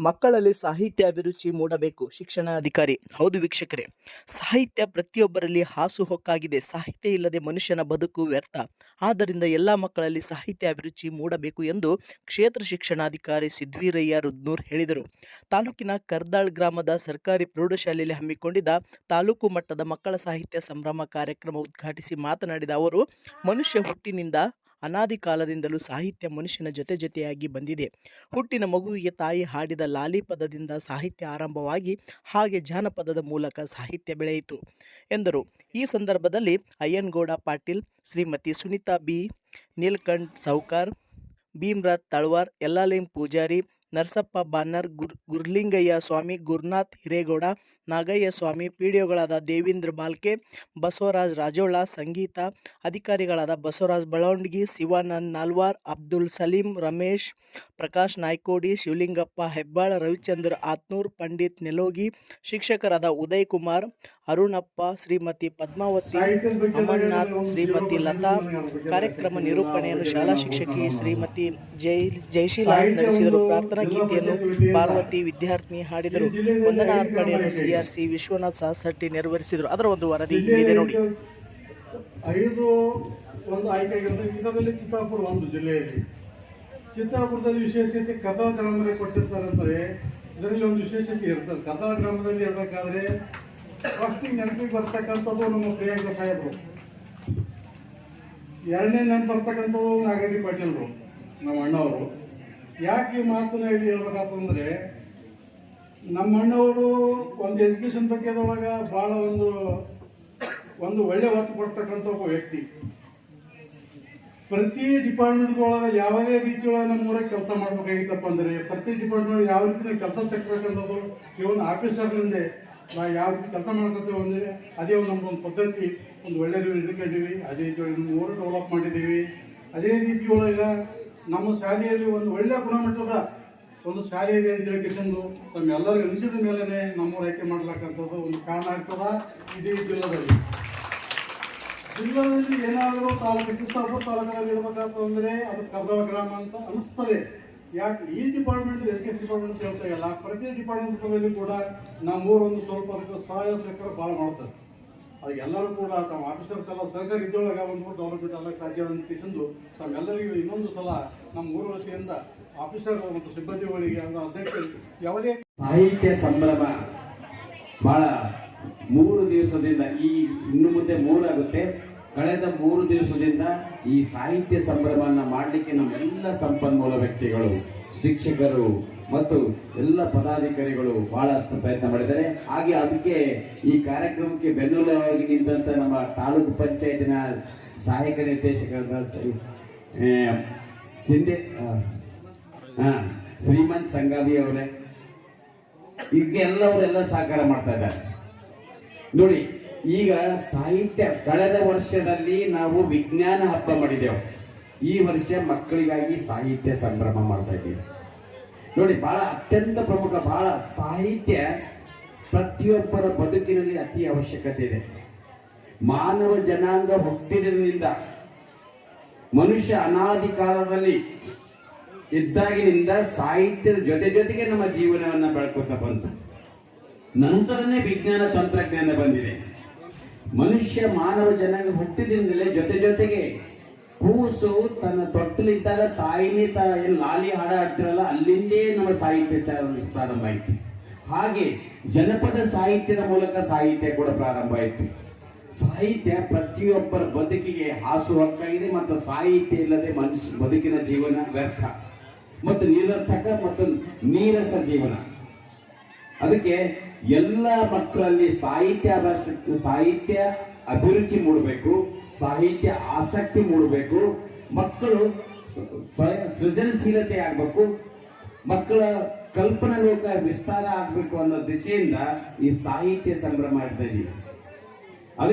ಮಕ್ಕಳಲ್ಲಿ ಸಾಹಿತ್ಯ ಅಭಿರುಚಿ ಮೂಡಬೇಕು ಶಿಕ್ಷಣಾಧಿಕಾರಿ ಹೌದು ವೀಕ್ಷಕರೇ, ಸಾಹಿತ್ಯ ಪ್ರತಿಯೊಬ್ಬರಲ್ಲಿ ಹಾಸುಹೊಕ್ಕಾಗಿದೆ ಸಾಹಿತ್ಯ ಇಲ್ಲದೆ ಮನುಷ್ಯನ ಬದುಕು ವ್ಯರ್ಥ. ಆದ್ದರಿಂದ ಎಲ್ಲ ಮಕ್ಕಳಲ್ಲಿ ಸಾಹಿತ್ಯ ಅಭಿರುಚಿ ಮೂಡಬೇಕು ಎಂದು ಕ್ಷೇತ್ರ ಶಿಕ್ಷಣಾಧಿಕಾರಿ ಸಿದ್ವೀರಯ್ಯ ರುದ್ನೂರ್ ಹೇಳಿದರು. ತಾಲೂಕಿನ ಕರ್ದಾಳ್ ಗ್ರಾಮದ ಸರ್ಕಾರಿ ಪ್ರೌಢಶಾಲೆಯಲ್ಲಿ ಹಮ್ಮಿಕೊಂಡಿದ್ದ ತಾಲೂಕು ಮಟ್ಟದ ಮಕ್ಕಳ ಸಾಹಿತ್ಯ ಸಂಭ್ರಮ ಕಾರ್ಯಕ್ರಮ ಉದ್ಘಾಟಿಸಿ ಮಾತನಾಡಿದ ಅವರು, ಮನುಷ್ಯ ಹುಟ್ಟಿನಿಂದ ಅನಾದಿ ಕಾಲದಿಂದಲೂ ಸಾಹಿತ್ಯ ಮನುಷ್ಯನ ಜೊತೆ ಜೊತೆಯಾಗಿ ಬಂದಿದೆ. ಹುಟ್ಟಿನ ಮಗುವಿಗೆ ತಾಯಿ ಹಾಡಿದ ಲಾಲಿ ಪದದಿಂದ ಸಾಹಿತ್ಯ ಆರಂಭವಾಗಿ ಹಾಗೆ ಜಾನಪದದ ಮೂಲಕ ಸಾಹಿತ್ಯ ಬೆಳೆಯಿತು ಎಂದರು. ಈ ಸಂದರ್ಭದಲ್ಲಿ ಅಯ್ಯನ್ಗೌಡ ಪಾಟೀಲ್, ಶ್ರೀಮತಿ ಸುನೀತಾ ಬಿ, ನೀಲ್ಕಂಠ್ ಸೌಕಾರ್, ಭೀಮ್ರಾಜ್ ತಳ್ವಾರ್ ಎಲ್ಲಾಲಿಂ ಪೂಜಾರಿ ನರಸಪ್ಪ ಬಾನರ್, ಗುರ್, ಗುರ್ಲಿಂಗಯ್ಯ ಸ್ವಾಮಿ, ಗುರುನಾಥ್ ಹಿರೇಗೌಡ, ನಾಗಯ್ಯ ಸ್ವಾಮಿ ಪಿಡಿಒಗಳಾದ ದೇವೀಂದ್ರ ಬಾಲ್ಕೆ, ಬಸವರಾಜ್ ರಾಜೋಳ, ಸಂಗೀತ ಅಧಿಕಾರಿಗಳಾದ ಬಸವರಾಜ್ ಬಳವಂಡ್ಗಿ ಶಿವಾನಂದ್ ನಾಲ್ವಾರ್, ಅಬ್ದುಲ್ ಸಲೀಂ, ರಮೇಶ್, ಪ್ರಕಾಶ್ ನಾಯ್ಕೋಡಿ, ಶಿವಲಿಂಗಪ್ಪ ಹೆಬ್ಬಾಳ, ರವಿಚಂದ್ರ ಆತ್ನೂರ್, ಪಂಡಿತ್ ನೆಲೋಗಿ, ಶಿಕ್ಷಕರಾದ ಉದಯ್ ಕುಮಾರ್, ಅರುಣಪ್ಪ, ಶ್ರೀಮತಿ ಪದ್ಮಾವತಿ, ಅಮರ್ನಾಥ್, ಶ್ರೀಮತಿ ಲತಾ, ಕಾರ್ಯಕ್ರಮ ನಿರೂಪಣೆಯನ್ನು ಶಾಲಾ ಶಿಕ್ಷಕಿ ಶ್ರೀಮತಿ ಜೈ, ಜಯಶೀಲ ನಡೆಸಿದರು. ಪ್ರಾರ್ಥನಾ ಗೀತೆಯನ್ನು ಪಾರ್ವತಿ ವಿದ್ಯಾರ್ಥಿನಿ ಹಾಡಿದರು. ವಂದನಾ ಅರ್ಪಣೆಯನ್ನು ಸಿಆರ್ಸಿ ವಿಶ್ವನಾಥ್ ಸಹಸಟ್ಟಿ ನೆರವೇರಿಸಿದರು ಅದರ ಒಂದು ವರದಿ ಇದೆ ನೋಡಿ. ಐದು ಒಂದು ಆಯ್ಕೆ ಇದರಲ್ಲಿ ಚಿತ್ತಾಪುರ ಒಂದು ಜಿಲ್ಲೆಯಲ್ಲಿ. ಚಿತ್ತಾಪುರದಲ್ಲಿ ವಿಶೇಷತೆ ಕದವ ಗ್ರಾಮದಲ್ಲಿ ಕೊಟ್ಟಿರ್ತಾರೆ ಅಂದರೆ ಇದರಲ್ಲಿ ಒಂದು ವಿಶೇಷತೆ ಇರ್ತದೆ. ಕದವ ಗ್ರಾಮದಲ್ಲಿ ಇರಬೇಕಾದ್ರೆ ಫಸ್ಟಿಗೆ ನೆನಪಿಗೆ ಬರ್ತಕ್ಕಂಥದ್ದು ನಮ್ಮ ಪ್ರಿಯಾಂಕ ಸಾಹೇಬರು. ಎರಡನೇ ನೆನಪು ಬರ್ತಕ್ಕಂಥದ್ದು ಪಾಟೀಲ್ ಪಾಟೀಲ್ರು, ನಮ್ಮ ಅಣ್ಣವರು. ಯಾಕೆ ಈ ಮಾತನ್ನ ಇಲ್ಲಿ ಹೇಳ್ಬೇಕಾತಂದ್ರೆ ನಮ್ಮ ಅಣ್ಣವರು ಒಂದು ಎಜುಕೇಶನ್ ಬಗ್ಗೆದೊಳಗೆ ಭಾಳ ಒಂದು ಒಂದು ಒಳ್ಳೆ ಒತ್ತು ಕೊಡ್ತಕ್ಕಂಥ ಒಬ್ಬ ವ್ಯಕ್ತಿ. ಪ್ರತಿ ಡಿಪಾರ್ಟ್ಮೆಂಟ್ ಒಳಗೆ ಯಾವುದೇ ರೀತಿಯೊಳಗೆ ನಮ್ಮ ಊರಾಗ ಕೆಲಸ ಮಾಡ್ಬೇಕಾಗಿತ್ತಪ್ಪ ಅಂದ್ರೆ, ಪ್ರತಿ ಡಿಪಾರ್ಟ್ಮೆಂಟ್ ಯಾವ ರೀತಿ ಕೆಲಸ ತಕ್ಕಬೇಕನ್ನೋದು ಈ ಒಂದು ಮುಂದೆ ನಾವು ಯಾವ ರೀತಿ ಕೆಲಸ ಮಾಡ್ಕೊತೇವೆ ಅಂದರೆ, ಅದೇ ಒಂದು ನಮ್ದು ಒಂದು ಪದ್ಧತಿ. ಒಂದು ಒಳ್ಳೆ ಹಿಡ್ಕೊಂಡಿವಿ ಅದೇ ರೀತಿಯೊಳಗೆ ನಮ್ಮ ಊರು ಡೆವಲಪ್ ಮಾಡಿದ್ದೀವಿ ಅದೇ ರೀತಿ ಒಳಗೆ ನಮ್ಮ ಶಾಲೆಯಲ್ಲಿ ಒಂದು ಒಳ್ಳೆಯ ಗುಣಮಟ್ಟದ ಒಂದು ಶಾಲೆ ಇದೆ ಅಂತ ಹೇಳ್ಕೊಂಡು ತಮ್ಮೆಲ್ಲರಿಗೂ ಅನಿಸಿದ ಮೇಲೇ ನಮ್ಮೂರು ಆಯ್ಕೆ ಮಾಡ್ಲಕ್ಕಂಥದ್ದು ಒಂದು ಕಾರಣ ಆಗ್ತದ. ಇಡೀ ಜಿಲ್ಲಾದಲ್ಲಿ. ಜಿಲ್ಲೆಯಲ್ಲಿ ಏನಾದರೂ ತಾಲೂಕು ಚಿತ್ತಾಪುರ ತಾಲೂಕಲ್ಲಿ ಇಡಬೇಕಾಗ್ತದಂದ್ರೆ ಅದು ಕರ್ದವ ಗ್ರಾಮ ಅಂತ ಅನಿಸ್ತದೆ. ಯಾಕೆ ಈ ಡಿಪಾರ್ಟ್ಮೆಂಟ್ ಎಜುಕೇಶನ್ ಡಿಪಾರ್ಟ್ಮೆಂಟ್ ಹೇಳ್ತಾ ಇಲ್ಲ. ಪ್ರತಿ ಡಿಪಾರ್ಟ್ಮೆಂಟ್ ಕೂಡ ನಮ್ಮೂರು ಒಂದು ಸ್ವಲ್ಪ ಅದಕ್ಕೆ ಸಹಾಯ ಸಹಕಾರ ಭಾಳ ಮಾಡ್ತಾರೆ ಅದು ಎಲ್ಲರೂ ಕೂಡ ತಮ್ಮ ಆಫೀಸರ್ಸ್ ಎಲ್ಲ ಸಹಕಾರ ಇದ್ದೊಳಗೆ ಒಂದು ಊರು ಡೆವಲಪ್ಮೆಂಟ್ ಎಲ್ಲ ಅಂತ ಕಿಸಿಂದು ತಮ್ಮೆಲ್ಲರಿಗೂ ಇನ್ನೊಂದು ಸಲ ನಮ್ಮ ಮೂರು ವತಿಯಿಂದ ಆಫೀಸರ್ ಮತ್ತು ಸಿಬ್ಬಂದಿಗಳಿಗೆ ಅಧ್ಯಕ್ಷ ಯಾವುದೇ ಸಾಹಿತ್ಯ ಸಂಭ್ರಮ ಬಹಳ ಮೂರು ದಿವಸದಿಂದ ಈ ಇನ್ನು ಮುಂದೆ ಮೂರಾಗುತ್ತೆ ಕಳೆದ ಮೂರು ದಿವಸದಿಂದ ಈ ಸಾಹಿತ್ಯ ಸಂಭ್ರಮವನ್ನು ಮಾಡಲಿಕ್ಕೆ ನಮ್ಮೆಲ್ಲ ಸಂಪನ್ಮೂಲ ವ್ಯಕ್ತಿಗಳು, ಶಿಕ್ಷಕರು ಮತ್ತು ಎಲ್ಲ ಪದಾಧಿಕಾರಿಗಳು ಬಹಳಷ್ಟು ಪ್ರಯತ್ನ ಮಾಡಿದ್ದಾರೆ. ಹಾಗೆ ಅದಕ್ಕೆ ಈ ಕಾರ್ಯಕ್ರಮಕ್ಕೆ ಬೆನ್ನೆಲುಬಾಗಿ ನಿಂತ ನಮ್ಮ ತಾಲೂಕು ಪಂಚಾಯತಿನ ಸಹಾಯಕ ನಿರ್ದೇಶಕರಾದ ಸಿಂಧೆ ಶ್ರೀಮಂತ್ ಸಂಗಾವಿ ಅವರೇ ಇದಕ್ಕೆ ಎಲ್ಲವರೆಲ್ಲ ಸಹಕಾರ ಮಾಡ್ತಾ ಇದ್ದಾರೆ. ನೋಡಿ, ಈಗ ಸಾಹಿತ್ಯ ಕಳೆದ ವರ್ಷದಲ್ಲಿ ನಾವು ವಿಜ್ಞಾನ ಹಬ್ಬ ಮಾಡಿದೆವು. ಈ ವರ್ಷ ಮಕ್ಕಳಿಗಾಗಿ ಸಾಹಿತ್ಯ ಸಂಭ್ರಮ ಮಾಡ್ತಾ ಇದ್ದೀವಿ. ನೋಡಿ, ಬಹಳ ಅತ್ಯಂತ ಪ್ರಮುಖ, ಬಹಳ ಸಾಹಿತ್ಯ ಪ್ರತಿಯೊಬ್ಬರ ಬದುಕಿನಲ್ಲಿ ಅತಿ ಅವಶ್ಯಕತೆ ಇದೆ. ಮಾನವ ಜನಾಂಗ ಹುಟ್ಟಿದಿನಿಂದ ಮನುಷ್ಯ ಅನಾದಿ ಕಾಲದಲ್ಲಿ ಇದ್ದಾಗಿನಿಂದ ಸಾಹಿತ್ಯದ ಜೊತೆ ಜೊತೆಗೆ ನಮ್ಮ ಜೀವನವನ್ನು ಬೆಳಕುತ್ತ ಬಂತು. ನಂತರನೇ ವಿಜ್ಞಾನ ತಂತ್ರಜ್ಞಾನ ಬಂದಿದೆ. ಮನುಷ್ಯ ಮಾನವ ಜನಾಂಗ ಹುಟ್ಟಿದಿಂದಲೇ ಜೊತೆ ಜೊತೆಗೆ ಕೂಸು ತನ್ನ ತೊಟ್ಟಲಿದ್ದಾಗ ತಾಯಿನೇ ತ ಏನು ಲಾಲಿ ಹಾಡ ಹಾಡ್ತಿರಲ್ಲ, ಅಲ್ಲಿಂದೇ ನಮ್ಮ ಸಾಹಿತ್ಯ ಪ್ರಾರಂಭ ಆಯಿತು. ಹಾಗೆ ಜನಪದ ಸಾಹಿತ್ಯದ ಮೂಲಕ ಸಾಹಿತ್ಯ ಕೂಡ ಪ್ರಾರಂಭ ಆಯಿತು. ಸಾಹಿತ್ಯ ಪ್ರತಿಯೊಬ್ಬರ ಬದುಕಿಗೆ ಹಾಸು ಹಕ್ಕಾಗಿದೆ ಮತ್ತು ಸಾಹಿತ್ಯ ಇಲ್ಲದೆ ಮನುಷ್ಯ ಬದುಕಿನ ಜೀವನ ವ್ಯರ್ಥ. ಮತ್ತು ನಿರರ್ಥಕ ಮತ್ತು ನೀರಸ ಜೀವನ. ಅದಕ್ಕೆ ಎಲ್ಲ ಮಕ್ಕಳಲ್ಲಿ ಸಾಹಿತ್ಯ ಸಾಹಿತ್ಯ ಅಭಿರುಚಿ ಮೂಡಬೇಕು, ಸಾಹಿತ್ಯ ಆಸಕ್ತಿ ಮೂಡಬೇಕು, ಮಕ್ಕಳು ಸೃಜನಶೀಲತೆ ಆಗಬೇಕು, ಮಕ್ಕಳ ಕಲ್ಪನಾ ಲೋಕ ವಿಸ್ತಾರ ಆಗಬೇಕು ಅನ್ನೋ ದಿಶೆಯಿಂದ ಈ ಸಾಹಿತ್ಯ ಸಂಭ್ರಮ ಮಾಡ್ತಾ ಇದೀವಿ